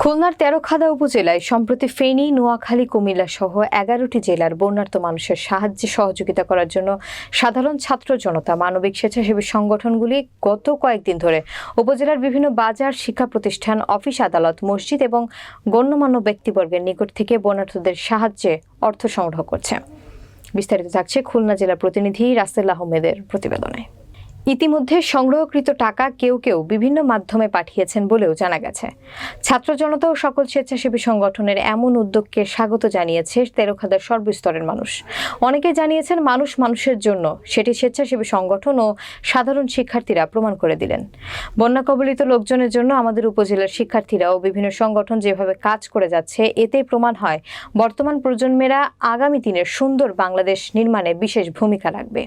খুলনার তেরোখাদা উপজেলায়, সম্প্রতি ফেনী, নোয়াখালী, কুমিল্লা সহ এগারোটি জেলার বন্যার্ত মানুষের সাহায্যে সহযোগিতা করার জন্য সাধারণ ছাত্র জনতা মানবিক স্বেচ্ছাসেবী সংগঠনগুলি গত কয়েকদিন ধরে উপজেলার বিভিন্ন বাজার, শিক্ষা প্রতিষ্ঠান, অফিস, আদালত, মসজিদ এবং গণ্যমান্য ব্যক্তিবর্গের নিকট থেকে বন্যার্থদের সাহায্যে অর্থ সংগ্রহ করছে। বিস্তারিত থাকছে খুলনা জেলা প্রতিনিধি রাসেল আহমেদের প্রতিবেদনে। ইতিমধ্যে সংগ্রহকৃত টাকা কেউ কেউ বিভিন্ন মাধ্যমে পাঠিয়েছেন বলেও জানা গেছে। ছাত্র জনতা ও সকল স্বেচ্ছাসেবী সংগঠনের এমন উদ্যোগকে স্বাগত জানিয়েছে তেরোখাদার সর্বস্তরের মানুষ। অনেকে জানিয়েছেন মানুষ মানুষের জন্য সেটি স্বেচ্ছাসেবী সংগঠন ও সাধারণ শিক্ষার্থীরা প্রমাণ করে দিলেন। বন্যা কবলিত লোকজনের জন্য আমাদের উপজেলার শিক্ষার্থীরা ও বিভিন্ন সংগঠন যেভাবে কাজ করে যাচ্ছে এতেই প্রমাণ হয় বর্তমান প্রজন্মেরা আগামী দিনের সুন্দর বাংলাদেশ নির্মাণে বিশেষ ভূমিকা রাখবে।